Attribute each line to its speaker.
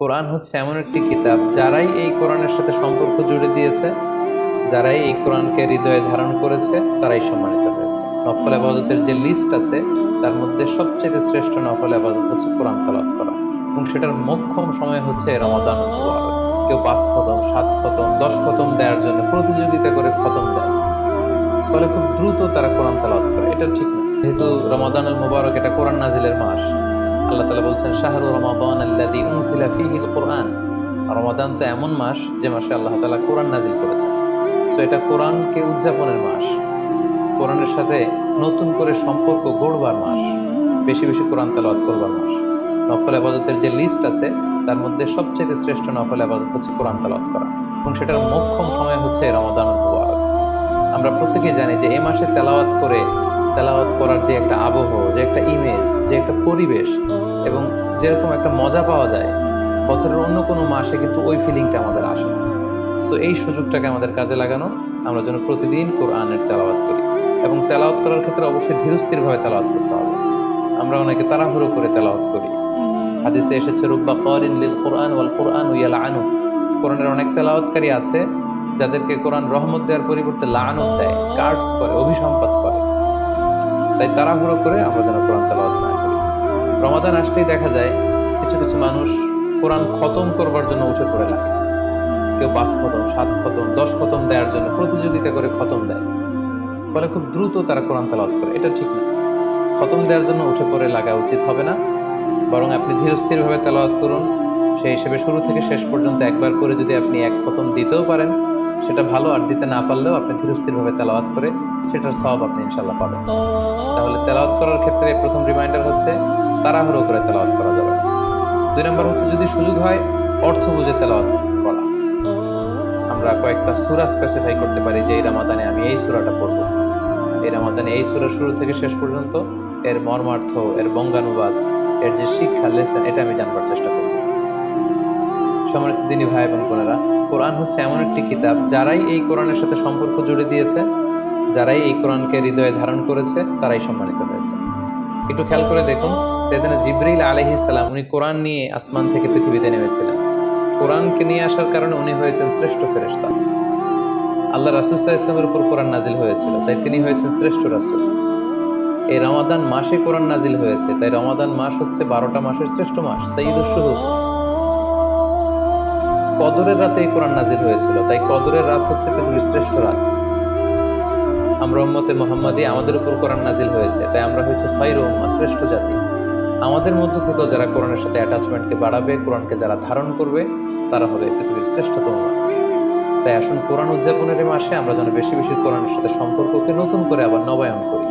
Speaker 1: কোরআন হচ্ছে এমন একটি কিতাব যারাই এই কোরআনের সাথে সম্পর্ক জুড়ে দিয়েছে, যারাই এই কোরআনকে হৃদয়ে ধারণ করেছে, তারাই সম্মানিত হয়েছে। নফল আবাদতের যে লিস্ট আছে, তার মধ্যে সবচেয়ে শ্রেষ্ঠ নফল আবাদত হচ্ছে কোরআন তালাত করা। এবং সেটার মোক্ষম সময় হচ্ছে রমাদান। কেউ পাঁচ খতম, সাত খতম, দশ খতম দেওয়ার জন্য প্রতিযোগিতা করে খতম দেয়। ফলে খুব দ্রুত তারা কোরআন তালাত করে। এটা ঠিক না। যেহেতু রমাদানুল মুবারক এটা কোরআন নাজিলের মাস আল্লাহ তালা বলছেন কোরআন রমাদান তো এমন মাস যে মাসে আল্লাহ তালা কোরআন নাজিল করেছেন। এটা কোরআনকে উদযাপনের মাস। কোরআনের সাথে নতুন করে সম্পর্ক গড়বার মাস। বেশি বেশি কোরআন তালাওয়াত করবার মাস। নফল আবাদতের যে লিস্ট আছে, তার মধ্যে সবচেয়ে শ্রেষ্ঠ নফল আবাদত হচ্ছে কোরআন তালাওয়াত করা। এবং সেটার মোক্ষম সময় হচ্ছে রমাদান আমরা প্রত্যেকেই জানি যে এই মাসে তেলাওয়াত করে তেলাওয়াত করার যে একটা আবহ, যে একটা ইমেজ যে একটা পরিবেশ এবং যেরকম একটা মজা পাওয়া যায়, বছরের অন্য কোনো মাসে কিন্তু ওই ফিলিংটা আমাদের আসে না। সো এই সুযোগটাকে আমাদের কাজে লাগানো, আমরা যেন প্রতিদিন কোরআনের তেলাওয়াত করি এবং তেলাওয়াত করার ক্ষেত্রে অবশ্যই ধীরস্থিরভাবে তেলাওয়াত করতে হবে। আমরা অনেকে তাড়াহুড়ো করে তেলাওয়াত করি। হাদিসে এসেছে, রুব্বা করিন লিল কোরআন ওয়াল কোরআন উইয়াল আনু কোরআনের অনেক তেলাওয়াতকারী আছে, যাদেরকে কোরআন রহমত দেওয়ার পরিবর্তে লানত দেয় কার্ডস করে অভিসম্পাদ করে। তাই তাড়াহুড়ো করে আমরা যেন কোরআন তেলাওয়াত না করি। রমাদান আসলেই দেখা যায় কিছু কিছু মানুষ কোরআন খতম করবার জন্য উঠে পড়ে লাগে। কেউ পাঁচ খতম, সাত খতম, দশ খতম দেওয়ার জন্য প্রতিযোগিতা করে খতম দেয়। ফলে খুব দ্রুত তারা কোরআন তেলাওয়াত করে। এটা ঠিক না। খতম দেওয়ার জন্য উঠে পড়ে লাগা উচিত হবে না। বরং আপনি ধীরস্থিরভাবে তেলাওয়াত করুন। সেই হিসেবে শুরু থেকে শেষ পর্যন্ত একবার করে যদি আপনি এক খতম দিতেও পারেন সেটা ভালো আর দিতে না পারলেও আপনি ধীরস্থিরভাবে তেলাওয়াত করে সেটার সব আপনি ইনশাল্লাহ পাবেন। তাহলে তেলাওয়াত করার ক্ষেত্রে প্রথম রিমাইন্ডার হচ্ছে তাড়াহুড়ো করে তেলাওয়াত করা যাবে। দুই নম্বর হচ্ছে যদি সুযোগ হয়, অর্থ বুঝে তেলাওয়াত করা। আমরা কয়েকটা সুরা স্পেসিফাই করতে পারি যে এই রামাদানে আমি এই সুরাটা পড়ব। এই রামাদানে এই সুরা শুরু থেকে শেষ পর্যন্ত এর মর্মার্থ, এর বঙ্গানুবাদ, এর যে শিক্ষা, লেসন, এটা আমি জানবার চেষ্টা করব। সম্মানিত দিনী ভাই এবং বোনেরা কোরআন হচ্ছে এমন একটি কিতাব, যারাই এই কোরআনের সাথে সম্পর্ক জুড়ে দিয়েছে, যারাই এই কোরআনকে হৃদয়ে ধারণ করেছে, তারাই সম্মানিত হয়েছে। একটু খেয়াল করে দেখুন, সেদিন জিব্রিল আলহিসাল্লাম উনি কোরআন নিয়ে আসমান থেকে পৃথিবীতে নেমেছিলেন। কোরআনকে নিয়ে আসার কারণে উনি হয়েছেন শ্রেষ্ঠ ফেরেশতা। আল্লাহ রাসুসাহ ইসলামের উপর কোরআন নাজিল হয়েছিল, তাই তিনি হয়েছেন শ্রেষ্ঠ রাসুল। এই রমাদান মাসে কোরআন নাজিল হয়েছে, তাই রমাদান মাস হচ্ছে বারোটা মাসের শ্রেষ্ঠ মাস সঈদুল শুহুর। কদরের রাতে এই কোরআন নাজির হয়েছিল। তাই কদরের রাত হচ্ছে পৃথিবীর শ্রেষ্ঠ রাত। আমরা উম্মতে মোহাম্মদী, আমাদের উপর কোরআন নাজিল হয়েছে। তাই আমরা হচ্ছে খৈর উম্মা, শ্রেষ্ঠ জাতি। আমাদের মধ্য থেকেও যারা কোরআনের সাথে অ্যাটাচমেন্টকে বাড়াবে, কোরআনকে যারা ধারণ করবে, তারা হবে পৃথিবীর শ্রেষ্ঠতম তাই আসুন কোরআন উদযাপনের মাসে আমরা যেন বেশি বেশি কোরআনের সাথে সম্পর্ককে নতুন করে আবার নবায়ন করি।